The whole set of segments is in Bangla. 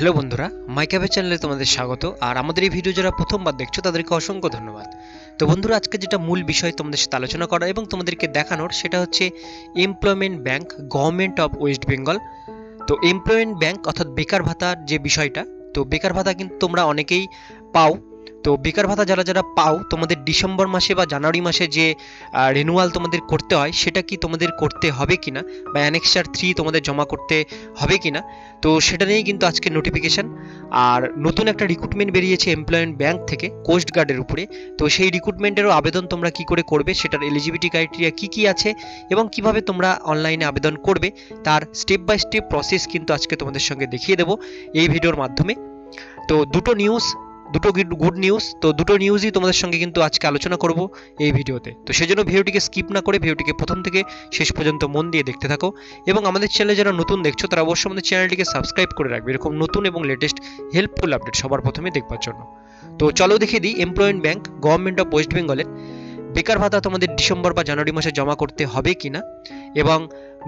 হ্যালো বন্ধুরা মাইকাভে চ্যানেলে তোমাদের স্বাগত, আর আমাদের এই ভিডিও যারা প্রথমবার দেখছ, তাদেরকে অসংখ্য ধন্যবাদ। তো বন্ধুরা, আজকে যেটা মূল বিষয় তোমাদের সাথে আলোচনা করা এবং তোমাদেরকে দেখানোর, সেটা হচ্ছে employment bank government of West Bengal তো এমপ্লয়মেন্ট ব্যাংক অর্থাৎ বেকার ভাতার যে বিষয়টা, তো বেকার ভাতা কিন্তু তোমরা অনেকেই পাও তো বেকার ভাতা যারা যারা পাও, তোমাদের ডিসেম্বর মাসে বা জানুয়ারি মাসে যে রিনুয়াল তোমাদের করতে হয়, সেটা কি তোমাদের করতে হবে কিনা? বা অ্যানেক্সার থ্রি তোমাদের জমা করতে হবে কিনা? তো সেটা নিয়েই কিন্তু আজকে নোটিফিকেশন আর নতুন একটা রিক্রুটমেন্ট বেরিয়েছে এমপ্লয়মেন্ট ব্যাংক থেকে কোস্ট গার্ডের উপরে। তো সেই রিক্রুটমেন্টেরও আবেদন তোমরা কি করে করবে, সেটার এলিজিবিলিটি ক্রাইটেরিয়া কি কি আছে, এবং কীভাবে তোমরা অনলাইনে আবেদন করবে, তার স্টেপ বাই স্টেপ প্রসেস কিন্তু আজকে তোমাদের সঙ্গে দেখিয়ে দেবো এই ভিডিওর মাধ্যমে। তো দুটো নিউজ দুটো গুড নিউজ তো দুটো নিউজই তোমাদের সঙ্গে কিন্তু আজকে আলোচনা করব এই ভিডিওতে। তো সেজন্য ভিডিওটিকে স্কিপ না করে ভিডিওটিকে প্রথম থেকে শেষ পর্যন্ত মন দিয়ে দেখতে থাকো এবং আমাদের চ্যানেলে যারা নতুন দেখছ, তারা অবশ্যই আমাদের চ্যানেলটিকে সাবস্ক্রাইব করে রাখবে। এরকম নতুন এবং লেটেস্ট হেল্পফুল আপডেট সবার প্রথমে দেখবার জন্য। তো চলো দেখে দিই employment bank government of West বেঙ্গলের বেকার ভাতা তোমাদের ডিসেম্বর বা জানুয়ারি মাসে জমা করতে হবে কি না? এবং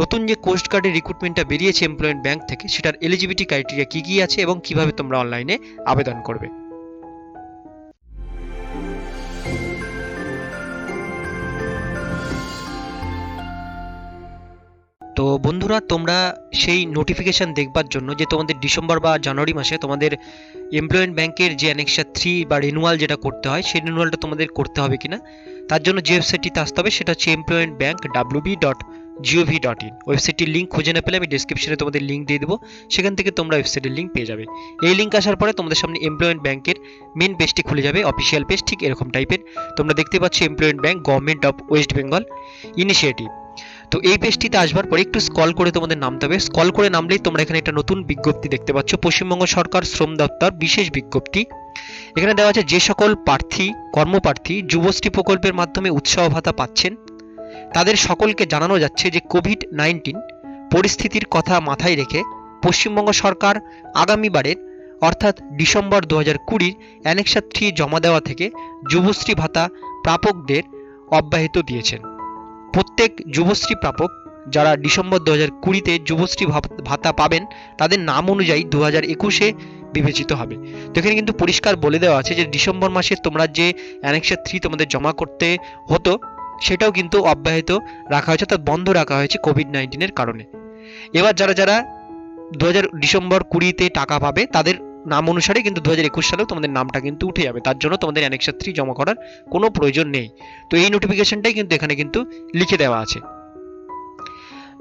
নতুন যে কোস্ট গার্ডের রিক্রুটমেন্টটা বেরিয়েছে এমপ্লয়মেন্ট ব্যাংক থেকে, সেটার এলিজিবিলিটি ক্রাইটেরিয়া কী কী আছে এবং কীভাবে তোমরা অনলাইনে আবেদন করবে? তো বন্ধুরা, তোমরা সেই নোটিফিকেশন দেখবার জন্য যে তোমাদের ডিসেম্বর বা জানুয়ারি মাসে তোমাদের এমপ্লয়মেন্ট ব্যাংকের যে অ্যানেক্সার থ্রি বা রিনুয়াল যেটা করতে হয়, সেই রিনুয়ালটা তোমাদের করতে হবে কিনা? তার জন্য যে ওয়েবসাইটটিতে আসতে হবে, সেটা হচ্ছে employment bank WB dot GOV dot in ওয়েবসাইটটির link খুঁজে না পেলে আমি ডিসক্রিপশনে তোমাদের লিঙ্ক দিয়ে দেবো, সেখান থেকে তোমরা ওয়েবসাইটের লিঙ্ক পেয়ে যাবে। এই লিঙ্ক আসার পরে তোমাদের সামনে এমপ্লয়মেন্ট ব্যাংকের মেন পেজটি খুলে যাবে অফিসিয়াল পেজ ঠিক এরকম টাইপের তোমরা দেখতে পাচ্ছ employment bank government of West Bengal initiative তো এই পেজটিতে আসবার পরে একটু স্কল করে তোমাদের নামতে হবে। স্কল করে নামলেই তোমরা এখানে একটা নতুন বিজ্ঞপ্তি দেখতে পাচ্ছ। পশ্চিমবঙ্গ সরকার শ্রম দপ্তর বিশেষ বিজ্ঞপ্তি। এখানে দেওয়া আছে, যে সকল প্রার্থী, কর্মপ্রার্থী যুবশ্রী প্রকল্পের মাধ্যমে উৎসাহ ভাতা পাচ্ছেন, তাদের সকলকে জানানো যাচ্ছে যে কোভিড নাইন্টিন পরিস্থিতির কথা মাথায় রেখে পশ্চিমবঙ্গ সরকার আগামীবারের অর্থাৎ ডিসেম্বর দু হাজার কুড়ির অ্যানেক্সা থ্রি জমা দেওয়া থেকে যুবশ্রী ভাতা প্রাপকদের অব্যাহত দিয়েছেন। প্রত্যেক যুবশ্রী প্রাপক যারা ডিসেম্বর দু হাজার কুড়িতে যুবশ্রী ভাতা পাবেন, তাদের নাম অনুযায়ী দু হাজার একুশে বিবেচিত হবে। তো এখানে কিন্তু পরিষ্কার বলে দেওয়া আছে যে ডিসেম্বর মাসে তোমরা যে অ্যানেক্সার থ্রি তোমাদের জমা করতে হতো, সেটাও কিন্তু অব্যাহত রাখা হয়েছে, অর্থাৎ বন্ধ রাখা হয়েছে কোভিড নাইন্টিনের কারণে। এবার যারা যারা দু হাজার ডিসেম্বর কুড়িতে টাকা পাবে, তাদের নাম অনুসারে কিন্তু দু হাজার একুশ সালেও তোমাদের নামটা কিন্তু উঠে যাবে। তার জন্য তোমাদের অ্যানেক্সার থ্রি জমা করার কোনো প্রয়োজন নেই। তো এই নোটিফিকেশনটাই কিন্তু এখানে কিন্তু লিখে দেওয়া আছে।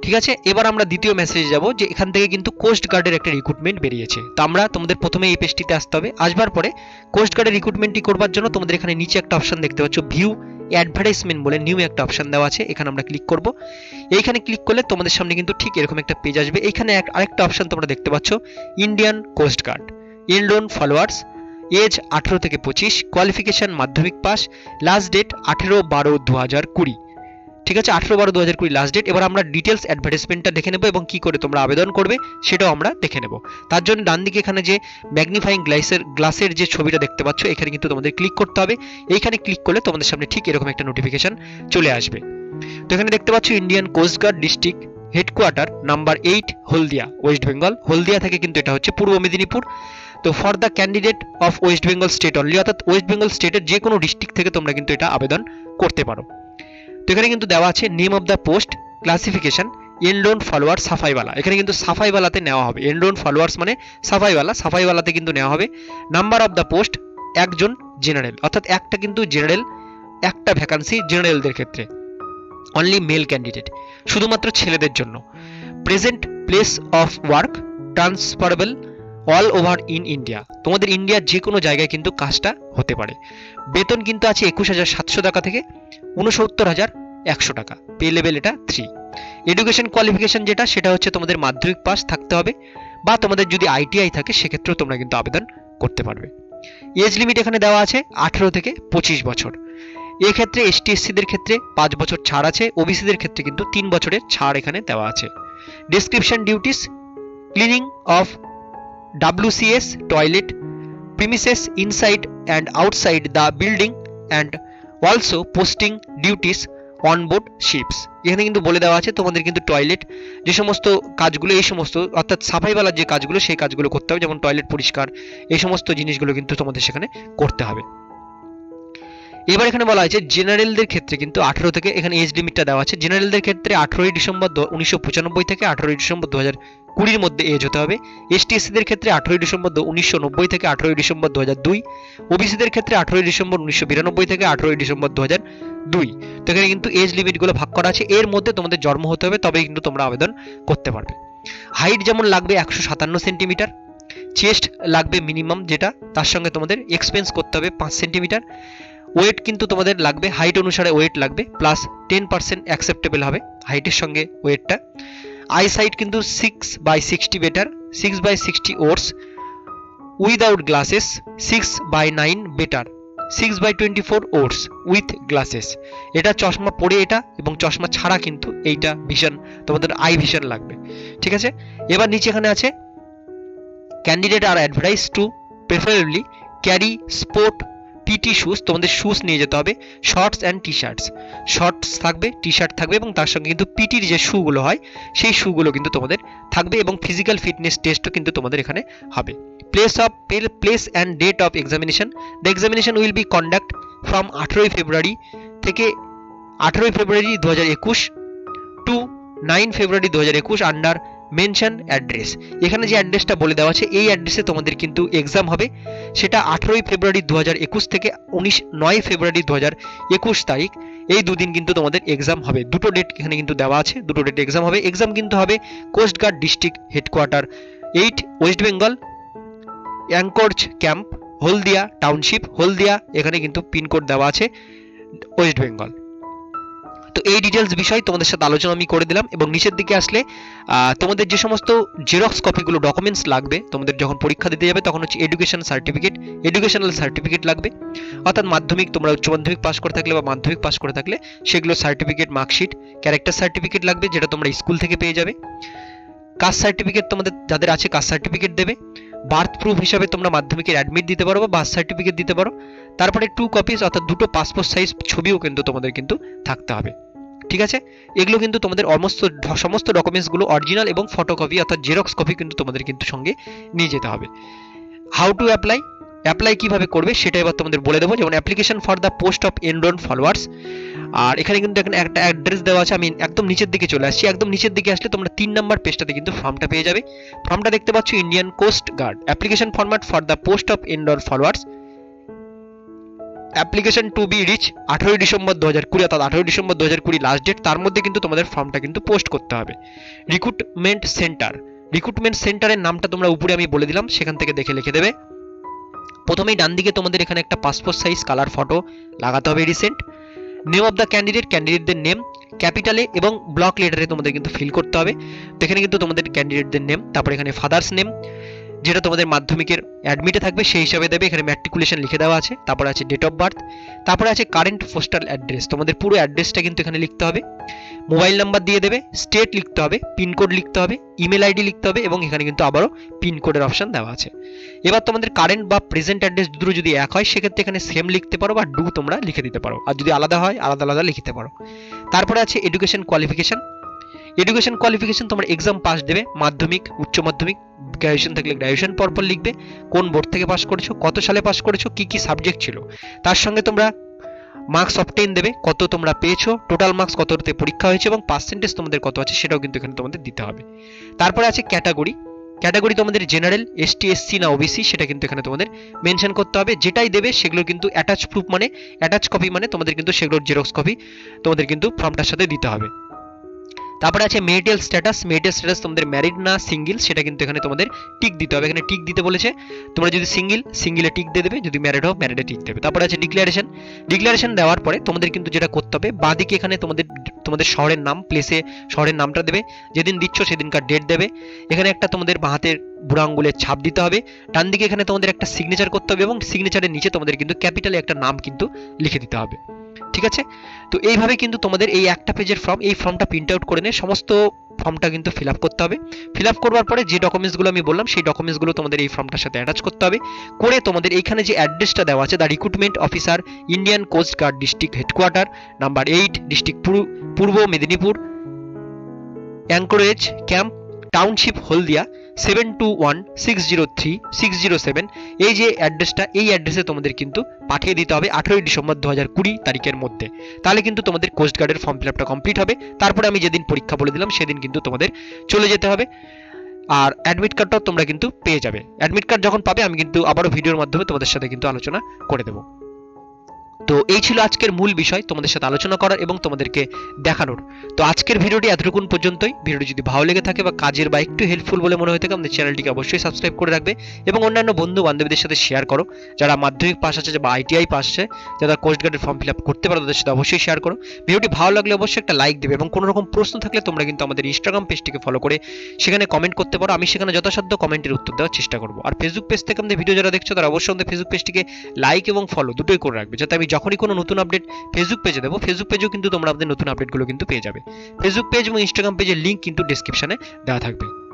ঠিক আছে? এবার আমরা দ্বিতীয় মেসেজে যাব যে এখান থেকে কিন্তু কোস্ট গার্ডের একটা রিক্রুটমেন্ট বেরিয়েছে। তো আমরা তোমাদের প্রথমে এই পেজটিতে আসতে হবে। আসবার পরে কোস্ট গার্ডের রিক্রুটমেন্টটি করবার জন্য তোমাদের এখানে নিচে একটা অপশন দেখতে পাচ্ছ ভিউ অ্যাডভার্টাইজমেন্ট বলে নিউ একটা অপশন দেওয়া আছে। এখানে আমরা ক্লিক করব। এইখানে ক্লিক করলে তোমাদের সামনে কিন্তু ঠিক এরকম একটা পেজ আসবে। এইখানে আরেকটা অপশন তোমরা দেখতে পাচ্ছ Indian coast guard enrolled followers, age আঠেরো থেকে পঁচিশ কোয়ালিফিকেশন মাধ্যমিক পাস লাস্ট ডেট আঠেরো বারো দু হাজার কুড়ি। ঠিক আছে, আঠেরো বারো দু হাজার কুড়ি লাস্ট ডেট এবার আমরা ডিটেলস অ্যাডভার্টাইজমেন্টটা দেখে নেব এবং কী করে তোমরা আবেদন করবে সেটাও আমরা দেখে নেব। তার জন্য ডান দিকে এখানে যে ম্যাগনিফাইং গ্লাসের গ্লাসের যে ছবিটা দেখতে পাচ্ছ, এখানে কিন্তু তোমাদের ক্লিক করতে হবে। এইখানে ক্লিক করলে তোমাদের সামনে ঠিক এরকম একটা নোটিফিকেশন চলে আসবে। তো এখানে দেখতে পাচ্ছ Indian coastguard district headquarter number eight Haldia West Bengal Haldia থেকে কিন্তু এটা হচ্ছে পূর্ব মেদিনীপুর। তো for the candidate of West Bengal state only অর্থাৎ ওয়েস্ট বেঙ্গল স্টেটের যে কোনো ডিস্ট্রিক্ট থেকে তোমরা কিন্তু এটা আবেদন করতে পারো। তো এখানে কিন্তু দেওয়া আছে name of the post classification enrolled follower safaiwala এখানে কিন্তু সাফাইওয়ালাতে নেওয়া হবে। এনলোন ফলোয়ার্স মানে সাফাইওয়ালা সাফাইওয়ালাতে কিন্তু নেওয়া হবে। নাম্বার অফ দ্য পোস্ট একজন জেনারেল অর্থাৎ একটা কিন্তু জেনারেল একটা ভ্যাকান্সি জেনারেলদের ক্ষেত্রে। অনলি মেল ক্যান্ডিডেট শুধুমাত্র ছেলেদের জন্য। Present place of work transferable all over in India তোমাদের ইন্ডিয়ার যে কোনো জায়গায় কিন্তু কাজটা হতে পারে। বেতন কিন্তু আছে একুশ হাজার সাতশো টাকা থেকে উনসত্তর হাজার একশো টাকা। পে লেভেল এটা থ্রি এডুকেশন কোয়ালিফিকেশন যেটা, সেটা হচ্ছে তোমাদের মাধ্যমিক পাস থাকতে হবে বা তোমাদের যদি আইটিআই থাকে, সেক্ষেত্রেও তোমরা কিন্তু আবেদন করতে পারবে। এজ লিমিট এখানে দেওয়া আছে আঠেরো থেকে পঁচিশ বছর। এক্ষেত্রে এসটি এসসিদের ক্ষেত্রে পাঁচ বছর ছাড় আছে ওবিসিদের ক্ষেত্রে কিন্তু তিন বছরের ছাড় এখানে দেওয়া আছে। Description duties cleaning of WCS toilet, premises inside and outside the building and also posting duties onboard ships এখানে কিন্তু বলে দেওয়া আছে, তোমাদের কিন্তু টয়লেট যে সমস্ত কাজগুলো, এই সমস্ত, অর্থাৎ সাফাইওয়ালার যে কাজগুলো, সেই কাজগুলো করতে হবে, যেমন টয়লেট পরিষ্কার, এই সমস্ত জিনিসগুলো কিন্তু তোমাদের সেখানে করতে হবে। এবার এখানে বলা হয়েছে জেনারেলদের ক্ষেত্রে কিন্তু আঠারো থেকে, এখানে এজ লিমিটটা দেওয়া আছে জেনারেলদের ক্ষেত্রে আঠেরোই ডিসেম্বর উনিশশো পঁচানব্বই থেকে আঠারোই ডিসেম্বর দু হাজার কুড়ির মধ্যে এজ হতে হবে। এসটিএসসিদের ক্ষেত্রে আঠারোই ডিসেম্বর উনিশশো নব্বই থেকে আঠারোই ডিসেম্বর দু হাজার দুই ওবিসিদের ক্ষেত্রে আঠারোই ডিসেম্বর উনিশশো বিরানব্বই থেকে আঠারোই ডিসেম্বর দু হাজার দুই। তো এখানে কিন্তু এজ লিমিটগুলো ভাগ করা আছে। এর মধ্যে তোমাদের জন্ম হতে হবে, তবেই কিন্তু তোমরা আবেদন করতে পারবে। হাইট যেমন লাগবে একশো সাতান্ন সেন্টিমিটার চেস্ট লাগবে মিনিমাম যেটা, তার সঙ্গে তোমাদের এক্সপেন্স করতে হবে পাঁচ সেন্টিমিটার। ওয়েট কিন্তু তোমাদের লাগবে হাইট অনুসারে ওয়েট লাগবে প্লাস টেন পার্সেন্ট অ্যাকসেপ্টেবল হবে হাইটের সঙ্গে ওয়েটটা আই সাইট কিন্তু six by sixty better six by sixty worse without glasses six by nine better six by twenty four worse with glasses এটা চশমা পরে এটা এবং চশমা ছাড়া কিন্তু এইটা ভিশন তোমাদের আই ভিশন লাগবে। ঠিক আছে? এবার নিচে এখানে আছে candidate are advertise to preferably carry sport PT shoes তোমাদের শুজ নিয়ে যেতে হবে shorts and T shirts shorts থাকবে টি শার্ট থাকবে এবং তার সঙ্গে কিন্তু পিটির যে শুগুলো হয়, সেই শুগুলো কিন্তু তোমাদের থাকবে এবং ফিজিক্যাল ফিটনেস টেস্টও কিন্তু তোমাদের এখানে হবে। Place of place and date of examination the examination will be conduct from আঠেরোই ফেব্রুয়ারি থেকে আঠেরোই ফেব্রুয়ারি দু হাজার একুশ টু নাইন ফেব্রুয়ারি দু হাজার একুশ আন্ডার মেনশন অ্যাড্রেস এখানে যে অ্যাড্রেসটা বলে দেওয়া আছে, এই অ্যাড্রেসে তোমাদের কিন্তু এক্সাম হবে। সেটা আঠেরোই ফেব্রুয়ারি দু হাজার একুশ থেকে উনিশ নয় ফেব্রুয়ারি দু হাজার একুশ তারিখ। এই দুদিন কিন্তু তোমাদের এক্সাম হবে। দুটো ডেট এখানে কিন্তু দেওয়া আছে। দুটো ডেট এক্সাম হবে। এক্সাম কিন্তু হবে coastguard district headquarter eight West Bengal anchorage camp Haldia township Haldia এখানে কিন্তু পিনকোড দেওয়া আছে ওয়েস্ট বেঙ্গল তো এই ডিটেলস বিষয় তোমাদের সাথে আলোচনা আমি করে দিলাম এবং নিচের দিকে আসলে তোমাদের যে সমস্ত জেরক্স কপিগুলো ডকুমেন্টস লাগবে, তোমাদের যখন পরীক্ষা দিতে যাবে তখন হচ্ছে এডুকেশন সার্টিফিকেট এডুকেশনাল সার্টিফিকেট লাগবে। অর্থাৎ মাধ্যমিক, তোমরা উচ্চ মাধ্যমিক পাস করে থাকলে বা মাধ্যমিক পাস করে থাকলে সেগুলো সার্টিফিকেট মার্কশিট ক্যারেক্টার সার্টিফিকেট লাগবে, যেটা তোমরা স্কুল থেকে পেয়ে যাবে। কাস্ট সার্টিফিকেট তোমাদের, যাদের আছে কাস্ট সার্টিফিকেট দেবে। বার্থ প্রুফ হিসাবে তোমরা মাধ্যমিকের অ্যাডমিট দিতে পারো বা বার্থ সার্টিফিকেট দিতে পারো। তারপরে টু কপিস অর্থাৎ দুটো পাসপোর্ট সাইজ ছবিও কিন্তু তোমাদের কিন্তু থাকতে হবে। ঠিক আছে? এগুলো কিন্তু তোমাদের সমস্ত সমস্ত ডকুমেন্টসগুলো অরিজিনাল এবং ফটোকপি অর্থাৎ জেরক্স কপি কিন্তু তোমাদের কিন্তু সঙ্গে নিয়ে যেতে হবে। হাউ টু অ্যাপ্লাই অ্যাপ্লাই কীভাবে করবে সেটা এবার তোমাদের বলে দেবো, যেমন application for the post of enrolled followers আর এখানে কিন্তু এখানে একটা অ্যাড্রেস দেওয়া আছে, আমি একদম নিচের দিকে চলে আসছি, একদম নিচের দিকে আসলে তোমরা তিন নাম্বার পেজটাতে কিন্তু ফর্মটা পেয়ে যাবে। ফর্মটা দেখতে পাচ্ছ Indian coast guard application format for the post of enrolled followers application to be reach আঠেরোই ডিসেম্বর দু হাজার কুড়ি, অর্থাৎ আঠেরোই ডিসেম্বর দু হাজার কুড়ি লাস্ট ডেট তার মধ্যে কিন্তু তোমাদের ফর্মটা কিন্তু পোস্ট করতে হবে। রিক্রুটমেন্ট সেন্টার রিক্রুটমেন্ট সেন্টারের নামটা তোমরা উপরে আমি বলে দিলাম, সেখান থেকে দেখে লিখে দেবে। প্রথমেই ডান দিকে তোমাদের এখানে একটা পাসপোর্ট সাইজ কালার ফটো লাগাতে হবে recent name of the candidate ক্যান্ডিডেটদের name ক্যাপিটালে এবং ব্লক লেটারে তোমাদের কিন্তু ফিল করতে হবে। তো এখানে কিন্তু তোমাদের ক্যান্ডিডেটদের নেম তারপর এখানে ফাদার্স নেম যেটা তোমাদের মাধ্যমিকের অ্যাডমিটে থাকবে, সেই হিসাবে দেবে। এখানে ম্যাট্রিকুলেশন লিখে দেওয়া আছে, তারপর আছে ডেট অফ বার্থ তারপরে আছে কারেন্ট পোস্টাল অ্যাড্রেস তোমাদের পুরো অ্যাড্রেসটা কিন্তু এখানে লিখতে হবে। মোবাইল নাম্বার দিয়ে দেবে, স্টেট লিখতে হবে পিনকোড লিখতে হবে, ইমেল আইডি লিখতে হবে এবং এখানে কিন্তু আবারও পিনকোডের অপশন দেওয়া আছে। এবার তোমাদের কারেন্ট বা প্রেজেন্ট অ্যাড্রেস দুটো যদি এক হয়, সেক্ষেত্রে এখানে সেম লিখতে পারো বা ডু তোমরা লিখে দিতে পারো। আর যদি আলাদা হয়, আলাদা আলাদা লিখতে পারো। তারপরে আছে এডুকেশন কোয়ালিফিকেশন এডুকেশন কোয়ালিফিকেশন তোমার এক্সাম পাস দেবে, মাধ্যমিক, উচ্চ মাধ্যমিক গ্র্যাজুয়েশন থাকলে গ্র্যাজুয়েশন পরপর লিখবে, কোন বোর্ড থেকে পাস করেছ, কত সালে পাস করেছ, কি কি সাবজেক্ট ছিল। তার সঙ্গে তোমরা মার্কস অবটেন দেবে, কত তোমরা পেয়েছ টোটাল মার্কস কততে পরীক্ষা হয়েছে এবং পার্সেন্টেজ তোমাদের কত আছে সেটাও কিন্তু এখানে তোমাদের দিতে হবে। তারপরে আছে ক্যাটাগরি ক্যাটাগরি তোমাদের জেনারেল এসটি এসসি না ওবিসি সেটা কিন্তু এখানে তোমাদের মেনশন করতে হবে। যেটাই দেবে সেগুলো কিন্তু অ্যাটাচ প্রুফ মানে অ্যাটাচ কপি মানে তোমাদের কিন্তু সেগুলোর জেরক্স কপি তোমাদের কিন্তু ফর্মটার সাথে দিতে হবে। তারপরে আছে মেরিটাল স্ট্যাটাস মেরিটাল স্ট্যাটাস তোমাদের ম্যারিড না সিঙ্গেল সেটা কিন্তু এখানে তোমাদের টিক দিতে হবে। এখানে টিক দিতে বলেছে, তোমরা যদি সিঙ্গেল সিঙ্গেলে টিক দিয়ে দেবে, যদি ম্যারিড হও ম্যারিডে টিক দেবে। তারপরে আছে ডিক্লারেশন ডিক্লারেশন দেওয়ার পরে তোমাদের কিন্তু যেটা করতে হবে, বাঁদিকে এখানে তোমাদের তোমাদের শহরের নাম প্লেসে শহরের নামটা দেবে, যেদিন দিচ্ছ সেদিনকার ডেট দেবে। এখানে একটা তোমাদের বাঁ হাতের বুড়ো আঙ্গুলের ছাপ দিতে হবে, ডান দিকে এখানে তোমাদের একটা সিগনেচার করতে হবে এবং সিগনেচারের নিচে তোমাদের কিন্তু ক্যাপিটালে একটা নাম কিন্তু লিখে দিতে হবে। ঠিক আছে? তো এইভাবে কিন্তু তোমাদের এই একটা পেজের ফর্ম এই ফর্মটা প্রিন্ট আউট করে নিয়ে সমস্ত ফর্মটা কিন্তু ফিল আপ করতে হবে। ফিল আপ করবার পরে যে ডকুমেন্টসগুলো আমি বললাম, সেই ডকুমেন্টসগুলো তোমাদের এই ফর্মটার সাথে অ্যাটাচ করতে হবে। করে তোমাদের এইখানে যে অ্যাড্রেসটা দেওয়া আছে the recruitment officer Indian coast guard district headquarter number eight district Purba Medinipur anchorage camp township Haldia seven two one six zero three six zero seven এই যে অ্যাড্রেসটা এই অ্যাড্রেসে তোমাদের কিন্তু পাঠিয়ে দিতে হবে আঠেরোই ডিসেম্বর দু হাজার কুড়ি তারিখের মধ্যে। তাহলে কিন্তু তোমাদের কোস্ট গার্ডের ফর্ম ফিল আপটা কমপ্লিট হবে। তারপরে আমি যেদিন পরীক্ষা বলে দিলাম, সেদিন কিন্তু তোমাদের চলে যেতে হবে। আর অ্যাডমিট কার্ডটাও তোমরা কিন্তু পেয়ে যাবে। অ্যাডমিট কার্ড যখন পাবে, আমি কিন্তু আবারও ভিডিওর মাধ্যমে তোমাদের সাথে কিন্তু আলোচনা করে দেবো। এই ছিল আজকের মূল বিষয়। তোমাদের সাথে আলোচনা করার এবং তোমাদেরকে দেখানোর। তো আজকের ভিডিওটি এতটুকুন পর্যন্তই। ভিডিওটি যদি ভালো লেগে থাকে বা কাজের বা একটু হেল্পফুল বলে মনে হয়ে থাকে, আমাদের চ্যানেলটিকে অবশ্যই সাবস্ক্রাইব করে রাখবে এবং অন্যান্য বন্ধু বান্ধবীদের সাথে শেয়ার করো। যারা মাধ্যমিক পাস আছে বা আইটিআই পাস আছে, যারা কোস্ট গার্ডের ফর্ম ফিল আপ করতে পারো, তাদের সাথে অবশ্যই শেয়ার করো। ভিডিওটি ভালো লাগলে অবশ্যই একটা লাইক দেবে এবং কোনো রকম প্রশ্ন থাকলে তোমরা কিন্তু আমাদের ইনস্টাগ্রাম পেজটিকে ফলো করে সেখানে কমেন্ট করতে পারো। আমি সেখানে যথাসাধ্য কমেন্টের উত্তর দেওয়ার চেষ্টা করব। আর ফেসবুক পেজ থেকে আমাদের ভিডিও যারা দেখছ, তারা অবশ্যই আমাদের ফেসবুক পেজটিকে লাইক এবং ফলো দুটোই করে রাখবে, যাতে আমি যখনই কোনো নতুন আপডেট ফেসবুক পেজে দেবো। ফেসবুক পেজেও কিন্তু তোমরা আমাদের নতুন আপডেটগুলো কিন্তু পেয়ে যাবে। ফেসবুক পেজ এবং ইনস্টাগ্রাম পেজের লিঙ্ক কিন্তু ডিসক্রিপশনে দেওয়া থাকবে।